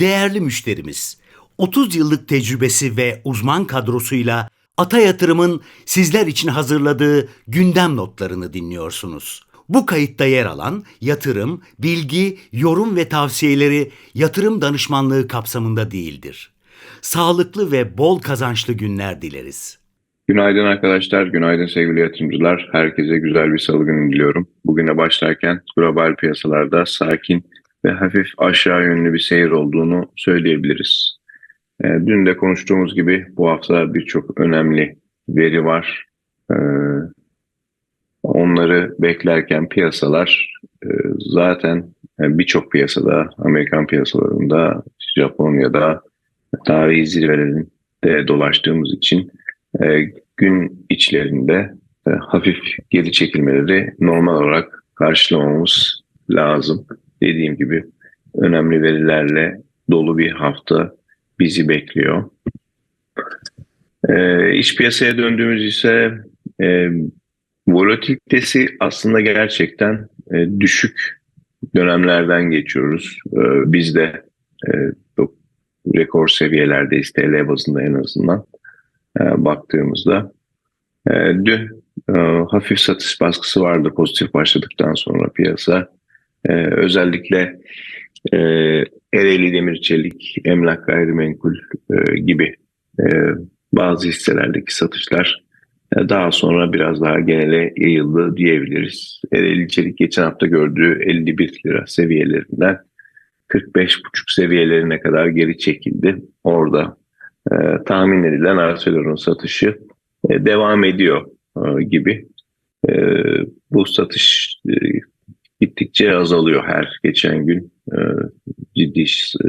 Değerli müşterimiz, 30 yıllık tecrübesi ve uzman kadrosuyla Ata Yatırım'ın sizler için hazırladığı gündem notlarını dinliyorsunuz. Bu kayıtta yer alan yatırım, bilgi, yorum ve tavsiyeleri yatırım danışmanlığı kapsamında değildir. Sağlıklı ve bol kazançlı günler dileriz. Günaydın arkadaşlar, günaydın sevgili yatırımcılar. Herkese güzel bir salı günü diliyorum. Bugüne başlarken global piyasalarda sakin ve hafif aşağı yönlü bir seyir olduğunu söyleyebiliriz. E, dün de konuştuğumuz gibi bu hafta birçok önemli veri var. E, onları beklerken piyasalar e, zaten e, birçok piyasada, Amerikan piyasalarında, Japonya'da tarihi zirvelerinde dolaştığımız için e, gün içlerinde e, hafif geri çekilmeleri normal olarak karşılamamız lazım. Dediğim gibi önemli verilerle dolu bir hafta bizi bekliyor. E, iç piyasaya döndüğümüz ise e, volatilitesi aslında gerçekten e, düşük dönemlerden geçiyoruz. E, biz de e, rekor seviyelerdeyiz TL bazında en azından e, baktığımızda. E, dün e, hafif satış baskısı vardı pozitif başladıktan sonra piyasa. E, özellikle e, Ereğli Demir Çelik, Emlak Gayrimenkul e, gibi e, bazı hisselerdeki satışlar e, daha sonra biraz daha genele yayıldı diyebiliriz. Ereğli Çelik geçen hafta gördüğü 51 lira seviyelerinden 45,5 seviyelerine kadar geri çekildi. Orada e, tahmin edilen Arcelor'un satışı e, devam ediyor e, gibi. E, bu satış e, gittikçe azalıyor her geçen gün. E, ciddi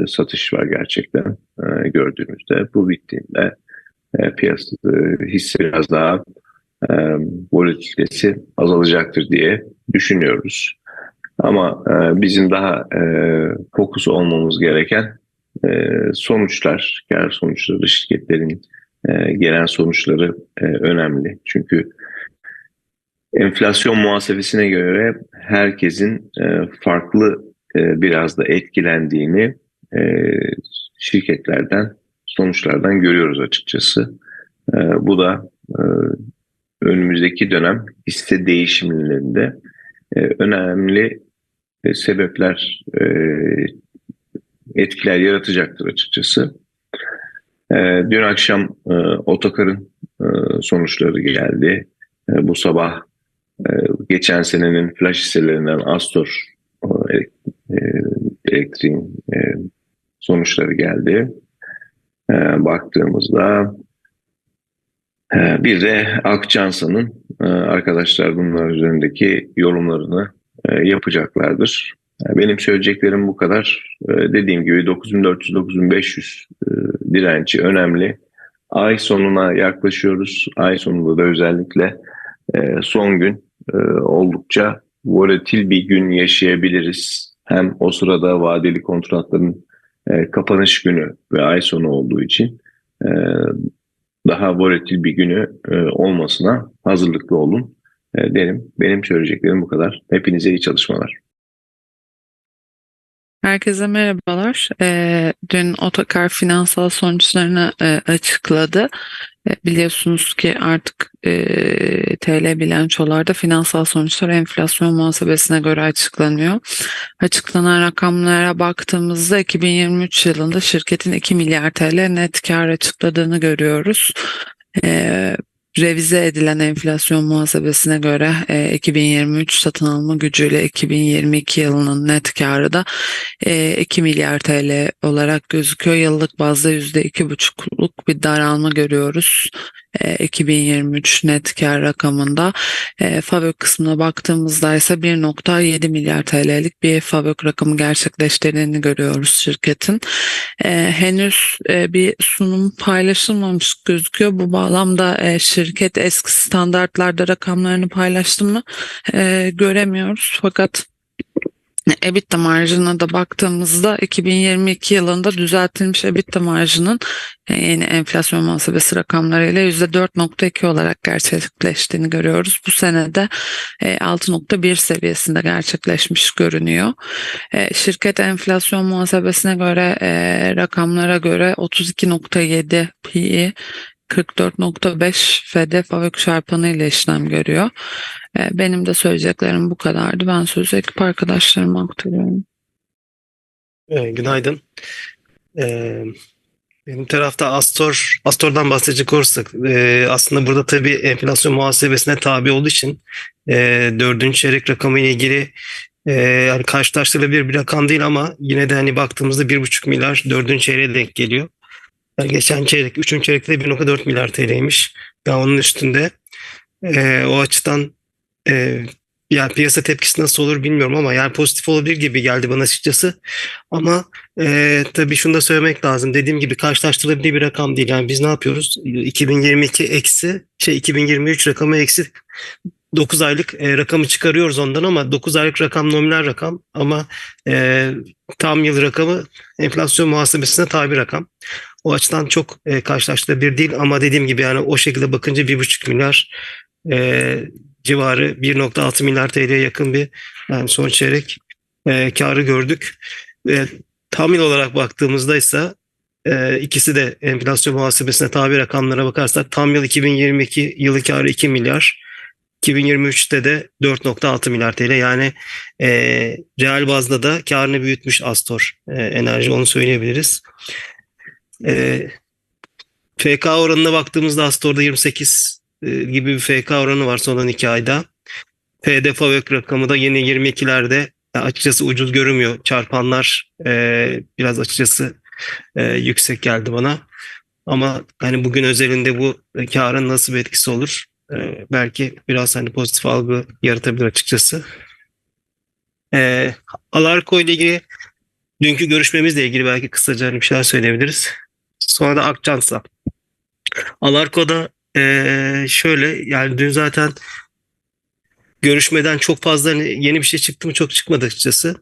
satış var gerçekten e, gördüğümüzde. Bu bittiğinde e, piyasa e, hisse biraz daha e, volatilitesi azalacaktır diye düşünüyoruz. Ama e, bizim daha e, fokus olmamız gereken e, sonuçlar, kar sonuçları, şirketlerin e, gelen sonuçları e, önemli. Çünkü enflasyon muhasebesine göre herkesin e, farklı e, biraz da etkilendiğini e, şirketlerden, sonuçlardan görüyoruz açıkçası. Bu da önümüzdeki dönem hisse değişimlerinde önemli sebepler, etkiler yaratacaktır açıkçası. Dün akşam Otokar'ın sonuçları geldi. Bu sabah geçen senenin flash hisselerinden Astor e, elektriğin e, sonuçları geldi. E, baktığımızda e, bir de Akçansa'nın arkadaşlar bunlar üzerindeki yorumlarını yapacaklardır. Benim söyleyeceklerim bu kadar. Dediğim gibi 9400-9500 e, direnci önemli. Ay sonuna yaklaşıyoruz. Ay sonunda da özellikle son gün oldukça volatil bir gün yaşayabiliriz. Hem o sırada vadeli kontratların kapanış günü ve ay sonu olduğu için daha volatil bir günü olmasına hazırlıklı olun derim. Benim söyleyeceklerim bu kadar. Hepinize iyi çalışmalar. Herkese merhabalar. E, dün Otokar finansal sonuçlarını e, açıkladı. E, biliyorsunuz ki artık e, TL bilançolarda finansal sonuçlar enflasyon muhasebesine göre açıklanıyor. Açıklanan rakamlara baktığımızda 2023 yılında şirketin 2 milyar TL net kar açıkladığını görüyoruz. E, revize edilen enflasyon muhasebesine göre e, 2023 satın alma gücüyle 2022 yılının net karı da e, 2 milyar TL olarak gözüküyor. Yıllık bazda %2,5'luk bir daralma görüyoruz. 2023 e, net kar rakamında e, FAVÖK kısmına baktığımızda ise 1.7 milyar TL'lik bir FAVÖK rakamı gerçekleştirdiğini görüyoruz şirketin. E, henüz e, bir sunum paylaşılmamış gözüküyor. Bu bağlamda e, şirket eski standartlarda rakamlarını paylaştı mı e, göremiyoruz. Fakat EBITDA marjına da baktığımızda 2022 yılında düzeltilmiş EBITDA marjının e, yeni enflasyon muhasebesi rakamlarıyla %4.2 olarak gerçekleştiğini görüyoruz. Bu senede e, 6.1 seviyesinde gerçekleşmiş görünüyor. E, Şirket enflasyon muhasebesine göre e, rakamlara göre 32.7 PE 44.5 FD FAVÖK çarpanı ile işlem görüyor. E, Benim de söyleyeceklerim bu kadardı. Ben sözü ekip arkadaşlarıma aktarıyorum. Ee, günaydın. Ee, benim tarafta Astor, Astor'dan bahsedecek olursak e, aslında burada tabii enflasyon muhasebesine tabi olduğu için e, dördüncü çeyrek rakamı ile ilgili e, yani karşılaştırılabilir bir rakam değil ama yine de hani baktığımızda bir buçuk milyar dördüncü çeyreğe denk geliyor. Geçen çeyrek, üçüncü çeyrekte de 1.4 milyar TL'ymiş. Yani onun üstünde e, o açıdan e, yani piyasa tepkisi nasıl olur bilmiyorum ama yani pozitif olabilir gibi geldi bana açıkçası. Ama e, tabii şunu da söylemek lazım. Dediğim gibi karşılaştırılabilir bir rakam değil. Yani biz ne yapıyoruz? 2022 eksi şey 2023 rakamı eksi 9 aylık e, rakamı çıkarıyoruz ondan ama 9 aylık rakam nominal rakam ama e, tam yıl rakamı enflasyon muhasebesine tabi rakam. O açıdan çok e, karşılaştırılabilir değil ama dediğim gibi yani o şekilde bakınca 1,5 milyar e, civarı 1.6 milyar TL'ye yakın bir yani son çeyrek e, karı gördük. E, yıl olarak baktığımızda ise e, ikisi de enflasyon muhasebesine tabi rakamlara bakarsak tam yıl 2022 yılı karı 2 milyar. 2023'te de 4.6 milyar TL yani e, reel bazda da karını büyütmüş Astor e, Enerji onu söyleyebiliriz. E, FK oranına baktığımızda Astor'da 28 e, gibi bir FK oranı var son 2 ayda. PD FAVÖK rakamı da yeni 22'lerde ya açıkçası ucuz görünmüyor. Çarpanlar e, biraz açıkçası e, yüksek geldi bana. Ama hani bugün özelinde bu karın nasıl bir etkisi olur? E, belki biraz hani pozitif algı yaratabilir açıkçası. E, Alarko ile ilgili dünkü görüşmemizle ilgili belki kısaca hani bir şeyler söyleyebiliriz. Sonra da Akçansa. Alarko'da ee, şöyle yani dün zaten görüşmeden çok fazla hani yeni bir şey çıktı mı çok çıkmadı açıkçası.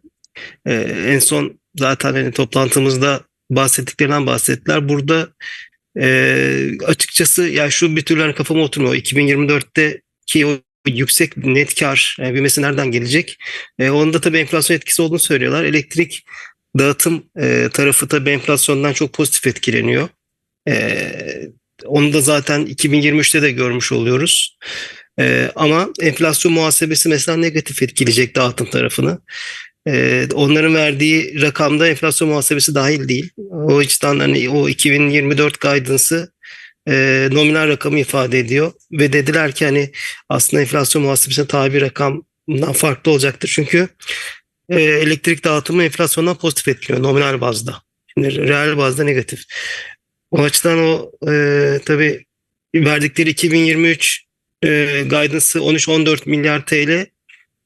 Ee, en son zaten hani toplantımızda bahsettiklerinden bahsettiler. Burada e, açıkçası yani şu bir türlü hani kafama oturmuyor. 2024'te ki o yüksek net kar yani büyümesi nereden gelecek? E, onun tabii enflasyon etkisi olduğunu söylüyorlar. Elektrik dağıtım e, tarafı tabii enflasyondan çok pozitif etkileniyor. E, onu da zaten 2023'te de görmüş oluyoruz. Ee, ama enflasyon muhasebesi mesela negatif etkileyecek dağıtım tarafını. Ee, onların verdiği rakamda enflasyon muhasebesi dahil değil. O açıdan hani o 2024 guidance'ı e, nominal rakamı ifade ediyor. Ve dediler ki hani aslında enflasyon muhasebesine tabi rakamdan farklı olacaktır. Çünkü e, elektrik dağıtımı enflasyondan pozitif etkiliyor nominal bazda. Şimdi reel bazda negatif. O açıdan o e, tabii verdikleri 2023 e, guidance'ı 13-14 milyar TL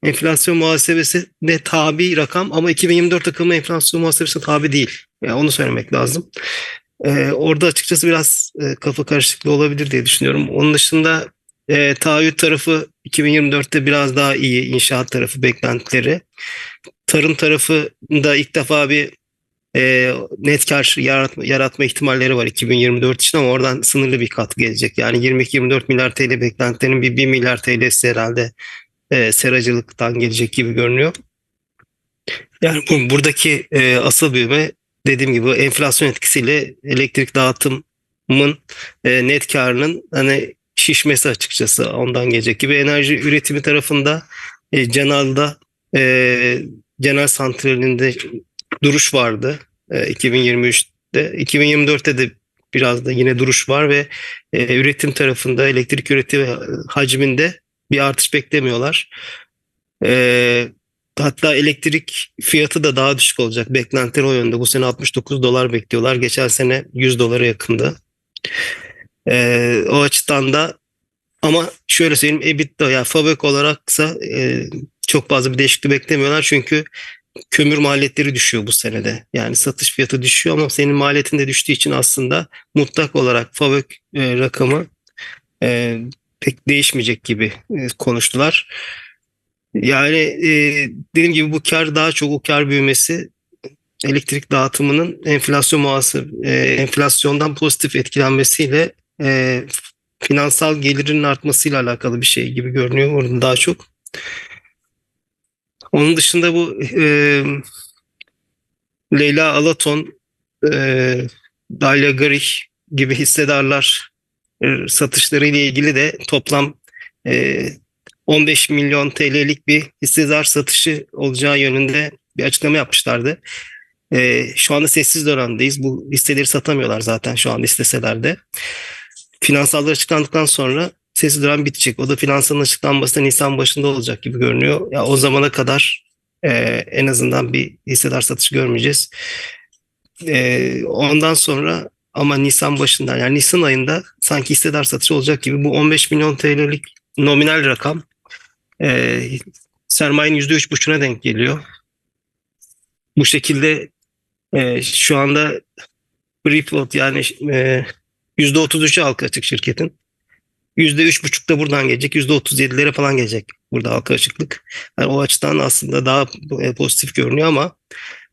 enflasyon muhasebesi de tabi rakam ama 2024 takımı enflasyon muhasebesine tabi değil. Yani onu söylemek lazım. E, orada açıkçası biraz e, kafa karışıklığı olabilir diye düşünüyorum. Onun dışında e, taahhüt tarafı 2024'te biraz daha iyi inşaat tarafı beklentileri. Tarım tarafı da ilk defa bir e, net kar yaratma, yaratma ihtimalleri var 2024 için ama oradan sınırlı bir kat gelecek. Yani 22-24 milyar TL beklentilerinin bir 1 milyar TL'si herhalde e, seracılıktan gelecek gibi görünüyor. Yani bu, buradaki e, asıl büyüme dediğim gibi enflasyon etkisiyle elektrik dağıtımın e, net karının hani şişmesi açıkçası ondan gelecek gibi enerji üretimi tarafında e, Canal'da e, Genel Santrali'nde duruş vardı e, 2023'te. 2024'te de biraz da yine duruş var ve e, üretim tarafında elektrik üretimi hacminde bir artış beklemiyorlar. E, hatta elektrik fiyatı da daha düşük olacak. Beklentiler o yönde. Bu sene 69 dolar bekliyorlar. Geçen sene 100 dolara yakındı. E, o açıdan da ama şöyle söyleyeyim EBITDA ya yani fabrik olaraksa e, çok fazla bir değişiklik beklemiyorlar. Çünkü kömür maliyetleri düşüyor bu senede. Yani satış fiyatı düşüyor ama senin maliyetin de düştüğü için aslında mutlak olarak fabrik e, rakamı e, pek değişmeyecek gibi e, konuştular. Yani e, dediğim gibi bu kar daha çok o kar büyümesi elektrik dağıtımının enflasyon muhasebe, e, enflasyondan pozitif etkilenmesiyle e, finansal gelirinin artmasıyla alakalı bir şey gibi görünüyor orada daha çok. Onun dışında bu e, Leyla Alaton, e, Dalia Garih gibi hissedarlar e, satışları ile ilgili de toplam e, 15 milyon TL'lik bir hissedar satışı olacağı yönünde bir açıklama yapmışlardı. E, şu anda sessiz dönemdeyiz. Bu hisseleri satamıyorlar zaten şu anda isteseler de. Finansallar açıklandıktan sonra sessiz dönem bitecek. O da finansalın açıklanması da Nisan başında olacak gibi görünüyor. Ya o zamana kadar e, en azından bir hissedar satışı görmeyeceğiz. E, ondan sonra ama Nisan başından yani Nisan ayında sanki hissedar satışı olacak gibi bu 15 milyon TL'lik nominal rakam e, sermayenin %3,5'una denk geliyor. Bu şekilde e, şu anda free yani e, %33'ü halka açık şirketin. %3,5 da buradan gelecek. %37'lere falan gelecek burada halka açıklık. Yani o açıdan aslında daha e, pozitif görünüyor ama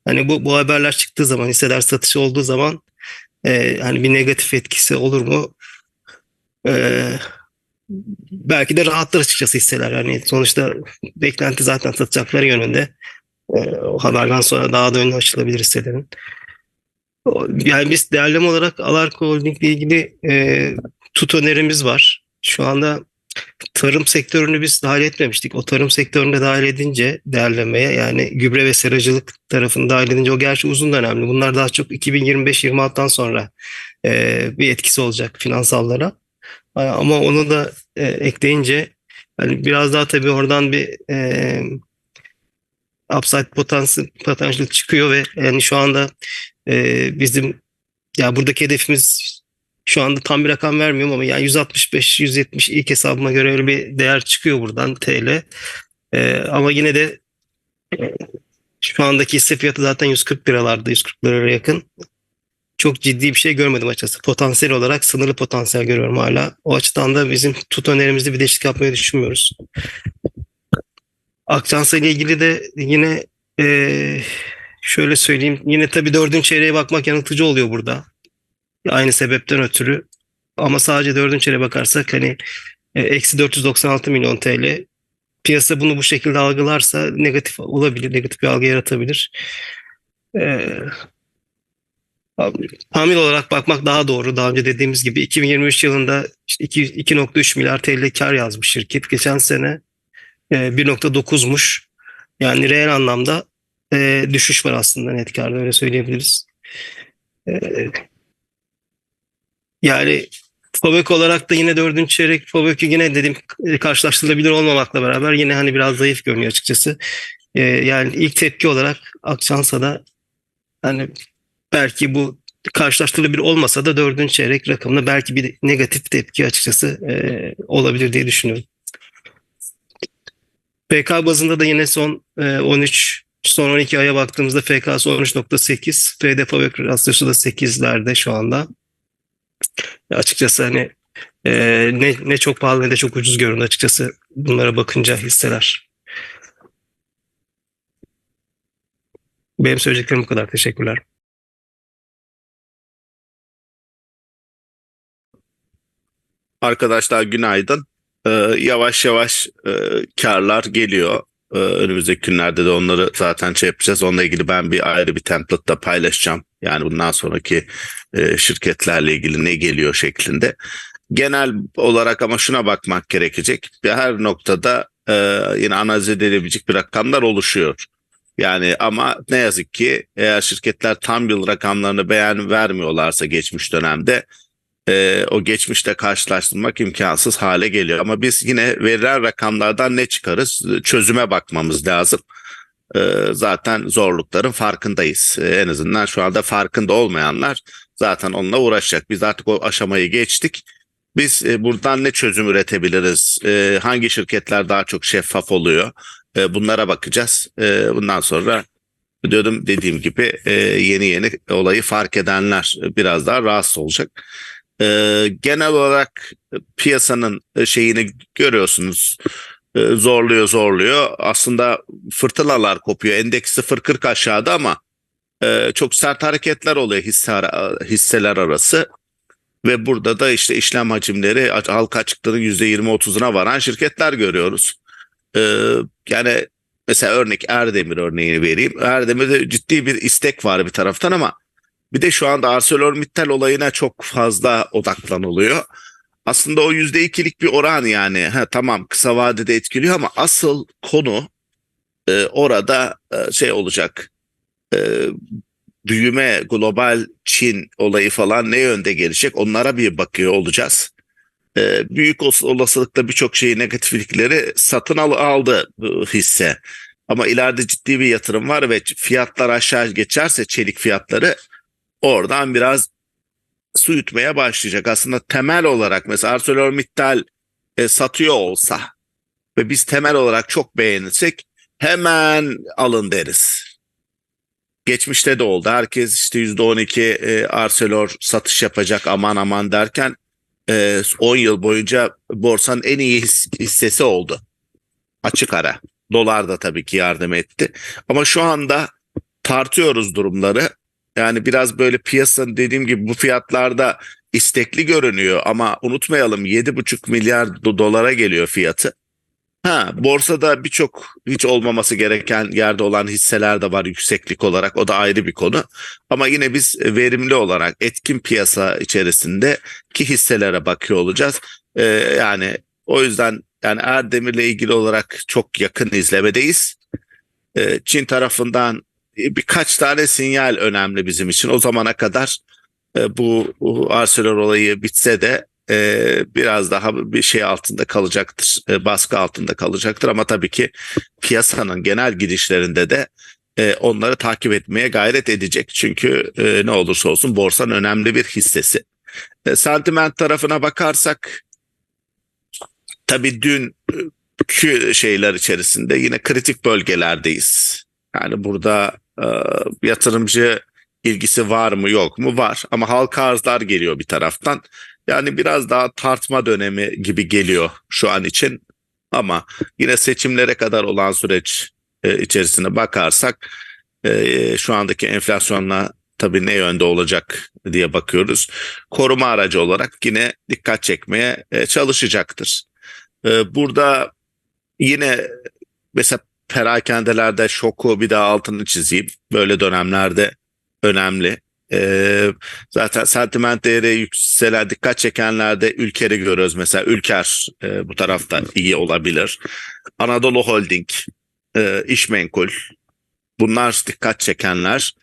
hani bu, bu haberler çıktığı zaman hisseler satışı olduğu zaman e, hani bir negatif etkisi olur mu? E, belki de rahatlar açıkçası hisseler. Yani sonuçta beklenti zaten satacakları yönünde. E, o haberden sonra daha da önüne açılabilir hisselerin. Yani biz değerleme olarak Alarko Holding ile ilgili e, tut önerimiz var. Şu anda tarım sektörünü biz dahil etmemiştik. O tarım sektöründe dahil edince değerlemeye yani gübre ve seracılık tarafını dahil edince o gerçi uzun dönemli. Bunlar daha çok 2025-26'dan sonra e, bir etkisi olacak finansallara. Ama onu da e, ekleyince hani biraz daha tabii oradan bir e, upside potansiyel potansiyel çıkıyor ve yani şu anda e, bizim ya buradaki hedefimiz şu anda tam bir rakam vermiyorum ama yani 165-170 ilk hesabıma göre öyle bir değer çıkıyor buradan TL. E, ama yine de e, şu andaki hisse fiyatı zaten 140 liralarda 140 liraya yakın. Çok ciddi bir şey görmedim açıkçası. Potansiyel olarak sınırlı potansiyel görüyorum hala. O açıdan da bizim tut önerimizde bir değişiklik yapmayı düşünmüyoruz. Akçansa ile ilgili de yine eee, şöyle söyleyeyim. Yine tabii dördüncü çeyreğe bakmak yanıltıcı oluyor burada. Aynı sebepten ötürü. Ama sadece dördüncü çeyreğe bakarsak hani e, eksi 496 milyon TL. Piyasa bunu bu şekilde algılarsa negatif olabilir. Negatif bir algı yaratabilir. Eee Tahmin olarak bakmak daha doğru. Daha önce dediğimiz gibi 2023 yılında işte iki- 2.3 milyar TL kar yazmış şirket. Geçen sene e, 1.9'muş. Yani reel anlamda e, düşüş var aslında net karda öyle söyleyebiliriz. E, yani Fabök olarak da yine dördüncü çeyrek Fabök'ü yine dedim karşılaştırılabilir olmamakla beraber yine hani biraz zayıf görünüyor açıkçası. E, yani ilk tepki olarak Akçansa'da hani belki bu karşılaştırılabilir olmasa da dördüncü çeyrek rakamında belki bir negatif tepki açıkçası e, olabilir diye düşünüyorum. FK bazında da yine son e, 13 son 12 aya baktığımızda FK'sı 13.8 FD Fabrik rasyosu da 8'lerde şu anda. Ya açıkçası hani e, ne, ne çok pahalı ne de çok ucuz göründü açıkçası bunlara bakınca hisseler. Benim söyleyeceklerim bu kadar. Teşekkürler. Arkadaşlar günaydın. Ee, yavaş yavaş e, karlar geliyor. Ee, önümüzdeki günlerde de onları zaten şey yapacağız. Onunla ilgili ben bir ayrı bir template da paylaşacağım. Yani bundan sonraki e, şirketlerle ilgili ne geliyor şeklinde. Genel olarak ama şuna bakmak gerekecek. Her noktada e, yine analiz edilebilecek bir rakamlar oluşuyor. Yani ama ne yazık ki eğer şirketler tam yıl rakamlarını beğen vermiyorlarsa geçmiş dönemde e, o geçmişte karşılaştırmak imkansız hale geliyor. Ama biz yine verilen rakamlardan ne çıkarız? Çözüme bakmamız lazım. E, zaten zorlukların farkındayız. E, en azından şu anda farkında olmayanlar zaten onunla uğraşacak. Biz artık o aşamayı geçtik. Biz e, buradan ne çözüm üretebiliriz? E, hangi şirketler daha çok şeffaf oluyor? E, bunlara bakacağız. E, bundan sonra diyordum dediğim gibi e, yeni yeni olayı fark edenler biraz daha rahatsız olacak. Ee, genel olarak piyasanın şeyini görüyorsunuz. e, zorluyor zorluyor. Aslında fırtınalar kopuyor. Endeks 0.40 aşağıda ama e, çok sert hareketler oluyor hisse hisseler arası. Ve burada da işte işlem hacimleri halka açıkların %20-30'una varan şirketler görüyoruz. E, yani mesela örnek Erdemir örneğini vereyim. Erdemir'de ciddi bir istek var bir taraftan ama bir de şu anda ArcelorMittal olayına çok fazla odaklanılıyor. Aslında o yüzde ikilik bir oran yani. Ha, tamam kısa vadede etkiliyor ama asıl konu e, orada e, şey olacak. E, büyüme, global Çin olayı falan ne yönde gelecek onlara bir bakıyor olacağız. E, büyük olas- olasılıkla birçok şeyi negatiflikleri satın al aldı hisse. Ama ileride ciddi bir yatırım var ve fiyatlar aşağı geçerse çelik fiyatları oradan biraz su yutmaya başlayacak. Aslında temel olarak mesela ArcelorMittal e, satıyor olsa ve biz temel olarak çok beğenirsek hemen alın deriz. Geçmişte de oldu. Herkes işte %12 e, Arcelor satış yapacak aman aman derken e, 10 yıl boyunca borsanın en iyi his- hissesi oldu. Açık ara. Dolar da tabii ki yardım etti. Ama şu anda tartıyoruz durumları. Yani biraz böyle piyasanın dediğim gibi bu fiyatlarda istekli görünüyor ama unutmayalım 7,5 milyar do- dolara geliyor fiyatı. Ha, borsada birçok hiç olmaması gereken yerde olan hisseler de var yükseklik olarak. O da ayrı bir konu. Ama yine biz verimli olarak etkin piyasa içerisinde ki hisselere bakıyor olacağız. Ee, yani o yüzden yani Erdemir'le ilgili olarak çok yakın izlemedeyiz. Ee, Çin tarafından birkaç tane sinyal önemli bizim için. O zamana kadar e, bu, bu olayı bitse de e, biraz daha bir şey altında kalacaktır, e, baskı altında kalacaktır. Ama tabii ki piyasanın genel gidişlerinde de e, onları takip etmeye gayret edecek. Çünkü e, ne olursa olsun borsanın önemli bir hissesi. E, sentiment tarafına bakarsak tabii dün e, şeyler içerisinde yine kritik bölgelerdeyiz. Yani burada e, yatırımcı ilgisi var mı yok mu var ama halka arzlar geliyor bir taraftan. Yani biraz daha tartma dönemi gibi geliyor şu an için ama yine seçimlere kadar olan süreç e, içerisine bakarsak e, şu andaki enflasyonla tabii ne yönde olacak diye bakıyoruz. Koruma aracı olarak yine dikkat çekmeye e, çalışacaktır. Burada yine mesela perakendelerde şoku bir daha altını çizeyim. Böyle dönemlerde önemli. Ee, zaten sentiment değeri yükselen dikkat çekenlerde Ülker'i görüyoruz. Mesela Ülker e, bu tarafta iyi olabilir. Anadolu Holding, e, İşmenkul bunlar dikkat çekenler.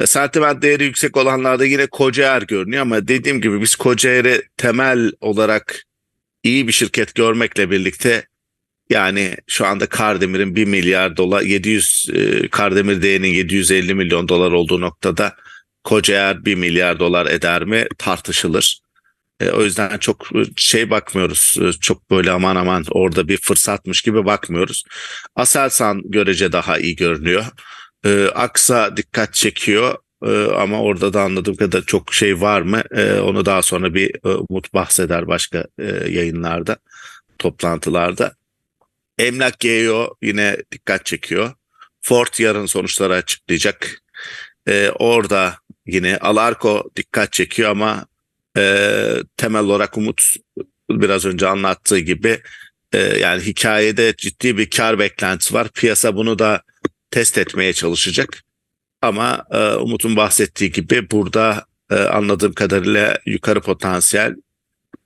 E, sentiment değeri yüksek olanlarda yine Kocaer görünüyor ama dediğim gibi biz Kocaer'i temel olarak iyi bir şirket görmekle birlikte yani şu anda Kardemir'in 1 milyar dolar 700 e, Kardemir değerinin 750 milyon dolar olduğu noktada Kocaer 1 milyar dolar eder mi tartışılır. E, o yüzden çok şey bakmıyoruz. e, Çok böyle aman aman orada bir fırsatmış gibi bakmıyoruz. Aselsan görece daha iyi görünüyor. Aksa dikkat çekiyor. Ama orada da anladığım kadar çok şey var mı? Onu daha sonra bir e, Umut bahseder başka e, yayınlarda, toplantılarda. Emlak GEO yine dikkat çekiyor. Ford yarın sonuçları açıklayacak. Ee, orada yine Alarko dikkat çekiyor ama e, temel olarak Umut biraz önce anlattığı gibi e, yani hikayede ciddi bir kar beklentisi var. Piyasa bunu da test etmeye çalışacak. Ama e, Umut'un bahsettiği gibi burada e, anladığım kadarıyla yukarı potansiyel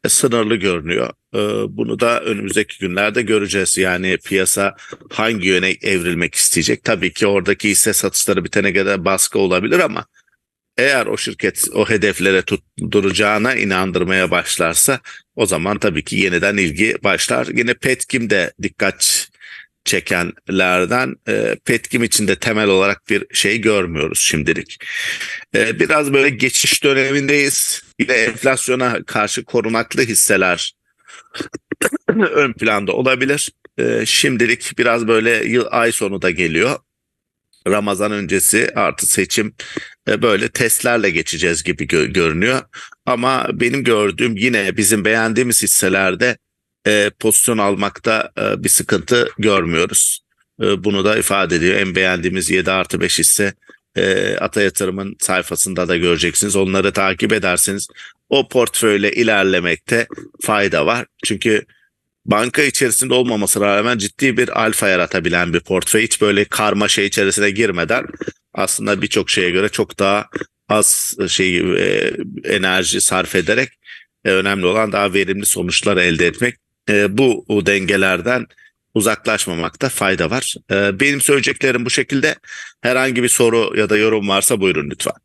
e, sınırlı görünüyor. E, Bunu da önümüzdeki günlerde göreceğiz. Yani piyasa hangi yöne evrilmek isteyecek? Tabii ki oradaki hisse satışları bitene kadar baskı olabilir ama eğer o şirket o hedeflere tutturacağına inandırmaya başlarsa o zaman tabii ki yeniden ilgi başlar. Yine Petkim de dikkat çekenlerden e, Petkim için de temel olarak bir şey görmüyoruz şimdilik. E, biraz böyle geçiş dönemindeyiz. Yine enflasyona karşı korunaklı hisseler ön planda olabilir. E, şimdilik biraz böyle yıl ay sonu da geliyor. Ramazan öncesi artı seçim e, böyle testlerle geçeceğiz gibi gö- görünüyor. Ama benim gördüğüm yine bizim beğendiğimiz hisselerde e, pozisyon almakta e, bir sıkıntı görmüyoruz. E, bunu da ifade ediyor. En beğendiğimiz 7 artı 5 ise e, Ata Yatırım'ın sayfasında da göreceksiniz. Onları takip ederseniz o portföyle ilerlemekte fayda var. Çünkü banka içerisinde olmamasına rağmen ciddi bir alfa yaratabilen bir portföy. Hiç böyle karmaşa içerisine girmeden aslında birçok şeye göre çok daha az şey e, enerji sarf ederek e, önemli olan daha verimli sonuçlar elde etmek. E, bu dengelerden uzaklaşmamakta fayda var. E, benim söyleyeceklerim bu şekilde. Herhangi bir soru ya da yorum varsa buyurun lütfen.